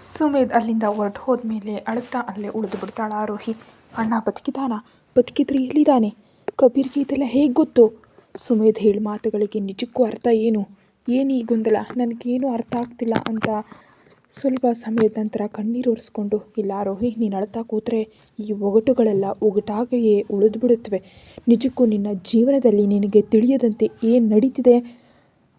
ಸುಮೇಧ್ ಅಲ್ಲಿಂದ ಹೊರಟು ಹೋದ್ಮೇಲೆ ಅಳುತ್ತಾ ಅಲ್ಲೇ ಉಳಿದು ಬಿಡ್ತಾಳ ಆರೋಹಿ ಅಣ್ಣ, ಬದುಕಿದಾನ? ಬದುಕಿದ್ರೆ ಎಲ್ಲಿದ್ದಾನೆ ಕಬೀರ್ಗೆ ಇದೆಲ್ಲ ಹೇಗೆ ಗೊತ್ತು? ಸುಮೇಧ್ ಹೇಳಿ ಮಾತುಗಳಿಗೆ ನಿಜಕ್ಕೂ ಅರ್ಥ ಏನು? ಏನು ಈ ಗೊಂದಲ? ನನಗೇನು ಅರ್ಥ ಆಗ್ತಿಲ್ಲ ಅಂತ ಸ್ವಲ್ಪ ಸಮಯದ ನಂತರ ಕಣ್ಣೀರು ಒರೆಸ್ಕೊಂಡು, ಇಲ್ಲ ಆರೋಹಿ ನೀನು ಅಳ್ತಾ ಕೂತ್ರೆ ಈ ಒಗಟುಗಳೆಲ್ಲ ಒಗಟಾಗಿಯೇ ಉಳಿದು ಬಿಡುತ್ತವೆ ನಿಜಕ್ಕೂ ನಿನ್ನ ಜೀವನದಲ್ಲಿ ನಿನಗೆ ತಿಳಿಯದಂತೆ ಏನು ನಡೀತಿದೆ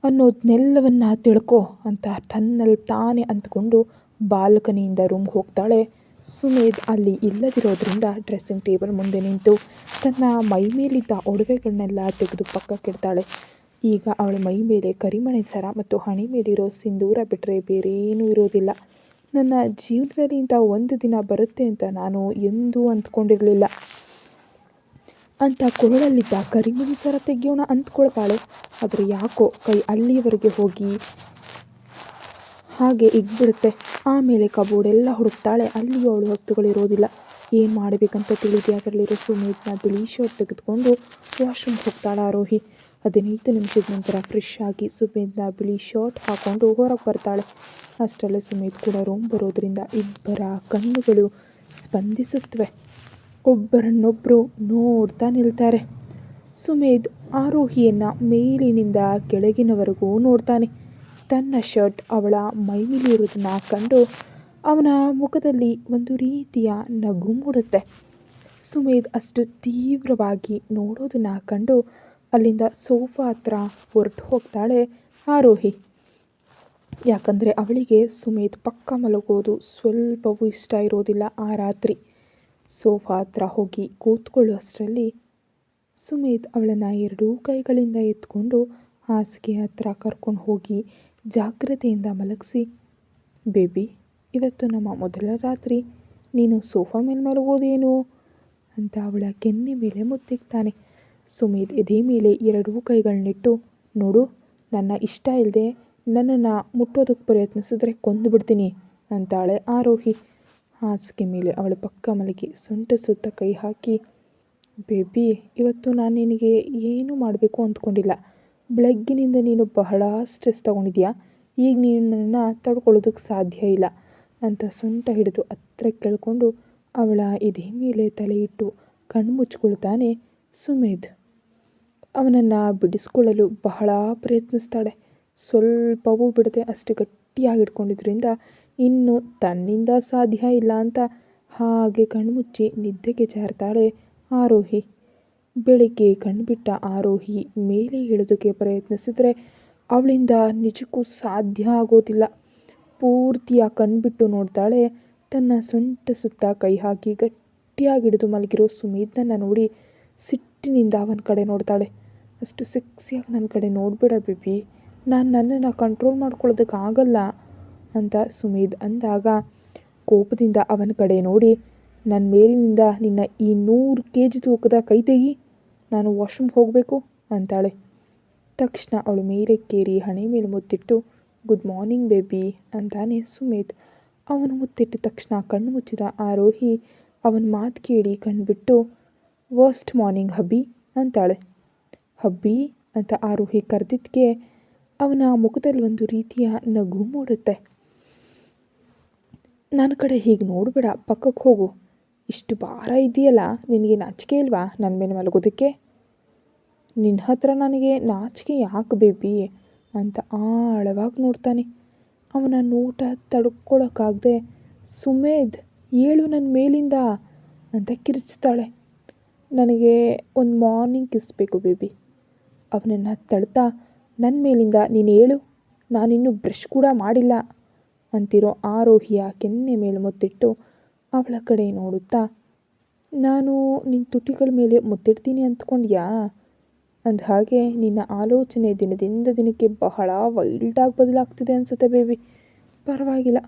ಅನ್ನೋದನ್ನೆಲ್ಲವನ್ನ ತಿಳ್ಕೊ ಅಂತ ತನ್ನಲ್ಲಿ ತಾನೇ ಅಂದ್ಕೊಂಡು ಬಾಲ್ಕನಿಯಿಂದ ರೂಮ್ಗೆ ಹೋಗ್ತಾಳೆ. ಸುಮೇಧ್ ಅಲ್ಲಿ ಇಲ್ಲದಿರೋದ್ರಿಂದ ಡ್ರೆಸ್ಸಿಂಗ್ ಟೇಬಲ್ ಮುಂದೆ ನಿಂತು ತನ್ನ ಮೈ ಮೇಲಿದ್ದ ಒಡವೆಗಳನ್ನೆಲ್ಲ ತೆಗೆದು ಪಕ್ಕಕ್ಕಿಡ್ತಾಳೆ ಈಗ ಅವಳ ಮೈ ಮೇಲೆ ಕರಿಮಣೆ ಸರ ಮತ್ತು ಹಣೆ ಮೇಲಿರೋ ಸಿಂಧೂರ ಬಿಟ್ಟರೆ ಬೇರೇನೂ ಇರೋದಿಲ್ಲ. ನನ್ನ ಜೀವನದಲ್ಲಿ ಇಂಥ ಒಂದು ದಿನ ಬರುತ್ತೆ ಅಂತ ನಾನು ಎಂದೂ ಅಂದ್ಕೊಂಡಿರಲಿಲ್ಲ ಅಂತ ಕೊರಳಲ್ಲಿದ್ದ ಕರಿಮಣಿ ಸರ ತೆಗೆಯೋಣ ಅಂದ್ಕೊಳ್ತಾಳೆ ಆದರೆ ಯಾಕೋ ಕೈ ಅಲ್ಲಿಯವರೆಗೆ ಹೋಗಿ ಹಾಗೆ ಇಗ್ಬಿಡುತ್ತೆ. ಆಮೇಲೆ ಕಬೋರ್ಡೆಲ್ಲ ಹುಡುಕ್ತಾಳೆ. ಅಲ್ಲಿಯೂ ಅವಳು ವಸ್ತುಗಳಿರೋದಿಲ್ಲ. ಏನು ಮಾಡಬೇಕಂತ ತಿಳಿದು ಅದರಲ್ಲಿರೋ ಸುಮೇಧ್ನ ಬಿಳಿ ಶರ್ಟ್ ತೆಗೆದುಕೊಂಡು ವಾಶ್ರೂಮ್ಗೆ ಹೋಗ್ತಾಳೆ ಆರೋಹಿ. ಹದಿನೈದು ನಿಮಿಷದ ನಂತರ ಫ್ರೆಶ್ ಆಗಿ ಸುಮೇಧ್ನ ಬಿಳಿ ಶರ್ಟ್ ಹಾಕ್ಕೊಂಡು ಹೊರಗೆ ಬರ್ತಾಳೆ. ಅಷ್ಟರಲ್ಲೇ ಸುಮೇಧ್ ಕೂಡ ರೂಮ್ ಬರೋದ್ರಿಂದ ಇಬ್ಬರ ಕಣ್ಣುಗಳು ಸ್ಪಂದಿಸುತ್ತವೆ ಒಬ್ಬರನ್ನೊಬ್ಬರು ನೋಡ್ತಾ ನಿಲ್ತಾರೆ. ಸುಮೇಧ್ ಆರೋಹಿಯನ್ನು ಮೇಲಿನಿಂದ ಕೆಳಗಿನವರೆಗೂ ನೋಡ್ತಾನೆ. ತನ್ನ ಶರ್ಟ್ ಅವಳ ಮೈಮೇಲಿರುವುದನ್ನು ಕಂಡು ಅವನ ಮುಖದಲ್ಲಿ ಒಂದು ರೀತಿಯ ನಗು ಮೂಡುತ್ತೆ. ಸುಮೇಧ್ ಅಷ್ಟು ತೀವ್ರವಾಗಿ ನೋಡೋದನ್ನು ಕಂಡು ಅಲ್ಲಿಂದ ಸೋಫಾ ಹತ್ರ ಹೊರಟು ಹೋಗ್ತಾಳೆ ಆರೋಹಿ. ಯಾಕಂದರೆ ಅವಳಿಗೆ ಸುಮೇಧ್ ಪಕ್ಕ ಮಲಗೋದು ಸ್ವಲ್ಪವೂ ಇಷ್ಟ ಇರೋದಿಲ್ಲ ಆ ರಾತ್ರಿ. ಸೋಫಾ ಹತ್ರ ಹೋಗಿ ಕೂತ್ಕೊಳ್ಳುವಷ್ಟರಲ್ಲಿ ಸುಮೇಧ್ ಅವಳನ್ನು ಎರಡೂ ಕೈಗಳಿಂದ ಎತ್ಕೊಂಡು ಹಾಸಿಗೆ ಹತ್ರ ಕರ್ಕೊಂಡು ಹೋಗಿ ಜಾಗ್ರತೆಯಿಂದ ಮಲಗಿಸಿ, ಬೇಬಿ, ಇವತ್ತು ನಮ್ಮ ಮೊದಲ ರಾತ್ರಿ. ನೀನು ಸೋಫಾ ಮೇಲೆ ಮಲಗೋದೇನು ಅಂತ ಅವಳ ಕೆನ್ನೆ ಮೇಲೆ ಮುತ್ತಿಕ್ತಾನೆ. ಸುಮೇಧ್ ಎದೆ ಮೇಲೆ ಎರಡೂ ಕೈಗಳನ್ನಿಟ್ಟು, ನೋಡು, ನನ್ನ ಇಷ್ಟ ಇಲ್ಲದೆ ನನ್ನನ್ನು ಮುಟ್ಟೋದಕ್ಕೆ ಪ್ರಯತ್ನಿಸಿದ್ರೆ ಕೊಂದು ಬಿಡ್ತೀನಿ ಅಂತಾಳೆ ಆರೋಹಿ. ಹಾಸಿಗೆ ಮೇಲೆ ಅವಳ ಪಕ್ಕ ಮಲಗಿ ಸೊಂಟ ಸುತ್ತ ಕೈ ಹಾಕಿ, ಬೇಬಿ, ಇವತ್ತು ನಾನು ನಿನಗೆ ಏನು ಮಾಡಬೇಕು ಅಂದ್ಕೊಂಡಿಲ್ಲ. ಬೆಳಗ್ಗಿನಿಂದ ನೀನು ಬಹಳ ಸ್ಟ್ರೆಸ್ ತಗೊಂಡಿದ್ಯಾ? ಈಗ ನೀನು ನನ್ನನ್ನು ತಡ್ಕೊಳ್ಳೋದಕ್ಕೆ ಸಾಧ್ಯ ಇಲ್ಲ ಅಂತ ಸೊಂಟ ಹಿಡಿದು ಹತ್ರ ಕೇಳಿಕೊಂಡು ಅವಳ ಎದೆ ಮೇಲೆ ತಲೆ ಇಟ್ಟು ಕಣ್ಣು ಮುಚ್ಕೊಳ್ತಾನೆ ಸುಮೇಧ್. ಅವನನ್ನು ಬಿಡಿಸ್ಕೊಳ್ಳಲು ಬಹಳ ಪ್ರಯತ್ನಿಸ್ತಾಳೆ. ಸ್ವಲ್ಪವೂ ಬಿಡದೆ ಅಷ್ಟು ಗಟ್ಟಿಯಾಗಿ ಇಟ್ಕೊಂಡಿದ್ರಿಂದ ಇನ್ನು ತನ್ನಿಂದ ಸಾಧ್ಯ ಇಲ್ಲ ಅಂತ ಹಾಗೆ ಕಣ್ಮುಚ್ಚಿ ನಿದ್ದೆಗೆ ಜಾರ್ತಾಳೆ ಆರೋಹಿ. ಬೆಳಿಗ್ಗೆ ಕಣ್ಬಿಟ್ಟ ಆರೋಹಿ ಮೇಲೆ ಇಳಿದಕ್ಕೆ ಪ್ರಯತ್ನಿಸಿದರೆ ಅವಳಿಂದ ನಿಜಕ್ಕೂ ಸಾಧ್ಯ ಆಗೋದಿಲ್ಲ. ಪೂರ್ತಿಯಾಗಿ ಕಣ್ಬಿಟ್ಟು ನೋಡ್ತಾಳೆ. ತನ್ನ ಸೊಂಟ ಸುತ್ತ ಕೈ ಹಾಕಿ ಗಟ್ಟಿಯಾಗಿ ಹಿಡಿದು ಮಲಗಿರೋ ಸುಮೇಧನನ್ನು ನೋಡಿ ಸಿಟ್ಟಿನಿಂದ ಅವನ ಕಡೆ ನೋಡ್ತಾಳೆ. ಅಷ್ಟು ಸೆಕ್ಸಿಯಾಗಿ ನನ್ನ ಕಡೆ ನೋಡಬೇಡ ಬೇಬಿ. ನಾನು ನನ್ನನ್ನು ಕಂಟ್ರೋಲ್ ಮಾಡ್ಕೊಳ್ಳೋದಕ್ಕೆ ಆಗಲ್ಲ ಅಂತ ಸುಮೇಧ್ ಅಂದಾಗ ಕೋಪದಿಂದ ಅವನ ಕಡೆ ನೋಡಿ ನನ್ನ ಮೇಲಿನಿಂದ ನಿನ್ನ ಈ ನೂರು ಕೆ ಜಿ ತೂಕದ ಕೈ ತೆಗಿ. ನಾನು ವಾಶ್ರೂಮ್ಗೆ ಹೋಗಬೇಕು ಅಂತಾಳೆ. ತಕ್ಷಣ ಅವಳು ಮೇಲಕ್ಕೇರಿ ಹಣೆ ಮೇಲೆ ಮುತ್ತಿಟ್ಟು, ಗುಡ್ ಮಾರ್ನಿಂಗ್ ಬೇಬಿ ಅಂತಾನೆ ಸುಮೇಧ್ ಅವನು ಮುತ್ತಿಟ್ಟ ತಕ್ಷಣ ಕಣ್ಣು ಮುಚ್ಚಿದ ಆರೋಹಿ ಅವನ ಮಾತು ಕೇಳಿ ಕಣ್ಬಿಟ್ಟು ವರ್ಸ್ಟ್ ಮಾರ್ನಿಂಗ್ ಹಬ್ಬಿ ಅಂತಾಳೆ. ಹಬ್ಬಿ ಅಂತ ಆರೋಹಿ ಕರೆದಿದ್ದಕ್ಕೆ ಅವನ ಮುಖದಲ್ಲಿ ಒಂದು ರೀತಿಯ ನಗು ಮೂಡುತ್ತೆ. ನನ್ನ ಕಡೆ ಹೀಗೆ ನೋಡಬೇಡ ಪಕ್ಕಕ್ಕೆ ಹೋಗು ಇಷ್ಟು ಭಾರ ಇದೆಯಲ್ಲ, ನಿನಗೆ ನಾಚಿಕೆ ಇಲ್ವಾ ನನ್ನ ಮೇಲೆ ಮಲಗೋದಕ್ಕೆ? ನಿನ್ನ ಹತ್ರ ನನಗೆ ನಾಚಿಕೆ ಯಾಕೆ ಬೇಬಿ ಅಂತ ಆಳವಾಗಿ ನೋಡ್ತಾನೆ. ಅವನ ನೋಟ ತಡ್ಕೊಳ್ಳೋಕ್ಕಾಗದೆ ಸುಮೇಧ್, ಏಳು ನನ್ನ ಮೇಲಿಂದ ಅಂತ ಕಿರಿಚ್ತಾಳೆ. ನನಗೆ ಒಂದು ಮಾರ್ನಿಂಗ್ ಕಿಸ್ ಬೇಕು ಬೇಬಿ. ಅವನನ್ನು ತಳ್ತಾ ನನ್ನ ಮೇಲಿಂದ ನೀನು ಹೇಳು ನಾನಿನ್ನೂ ಬ್ರಷ್ ಕೂಡ ಮಾಡಿಲ್ಲ ಅಂತಿರೋ ಆರೋಹಿಯ ಕೆನ್ನೆ ಮೇಲೆ ಮುತ್ತಿಟ್ಟು ಅವಳ ಕಡೆ ನೋಡುತ್ತಾ, ನಾನು ನಿನ್ನ ತುಟಿಗಳ ಮೇಲೆ ಮುತ್ತಿಡ್ತೀನಿ ಅಂದ್ಕೊಂಡ್ಯಾ? ಅಂದ ಹಾಗೆ ನಿನ್ನ ಆಲೋಚನೆ ದಿನದಿಂದ ದಿನಕ್ಕೆ ಬಹಳ ವೈಲ್ಡಾಗಿ ಬದಲಾಗ್ತಿದೆ ಅನಿಸುತ್ತೆ ಬೇಬಿ. ಪರವಾಗಿಲ್ಲ,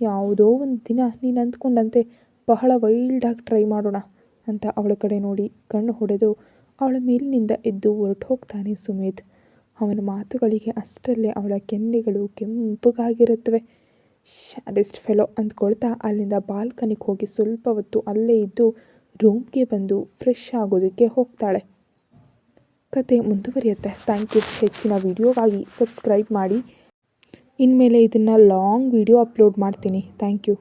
ಯಾವುದೋ ಒಂದು ದಿನ ನೀನು ಅಂದ್ಕೊಂಡಂತೆ ಬಹಳ ವೈಲ್ಡಾಗಿ ಟ್ರೈ ಮಾಡೋಣ ಅಂತ ಅವಳ ಕಡೆ ನೋಡಿ ಕಣ್ಣು ಹೊಡೆದು ಅವಳ ಮೇಲಿನಿಂದ ಎದ್ದು ಹೊರಟು ಹೋಗ್ತಾನೆ ಸುಮೇಧ್ ಅವನ ಮಾತುಗಳಿಗೆ ಅಷ್ಟರಲ್ಲೇ ಅವಳ ಕೆನ್ನೆಗಳು ಕೆಂಪಗಾಗಿರುತ್ತವೆ. ಶಾಡಿಸ್ಟ್ ಫೆಲೋ ಅಂದ್ಕೊಳ್ತಾ ಅಲ್ಲಿಂದ ಬಾಲ್ಕನಿಗೆ ಹೋಗಿ ಸ್ವಲ್ಪ ಹೊತ್ತು ಅಲ್ಲೇ ಇದ್ದು ರೂಮ್ಗೆ ಬಂದು ಫ್ರೆಶ್ ಆಗೋದಕ್ಕೆ ಹೋಗ್ತಾಳೆ. ಕತೆ ಮುಂದುವರಿಯುತ್ತೆ. ಥ್ಯಾಂಕ್ ಯು ಹೆಚ್ಚಿನ ವಿಡಿಯೋಗಾಗಿ ಸಬ್ಸ್ಕ್ರೈಬ್ ಮಾಡಿ. ಇನ್ಮೇಲೆ ಇದನ್ನು ಲಾಂಗ್ ವಿಡಿಯೋ ಅಪ್ಲೋಡ್ ಮಾಡ್ತೀನಿ. Thank you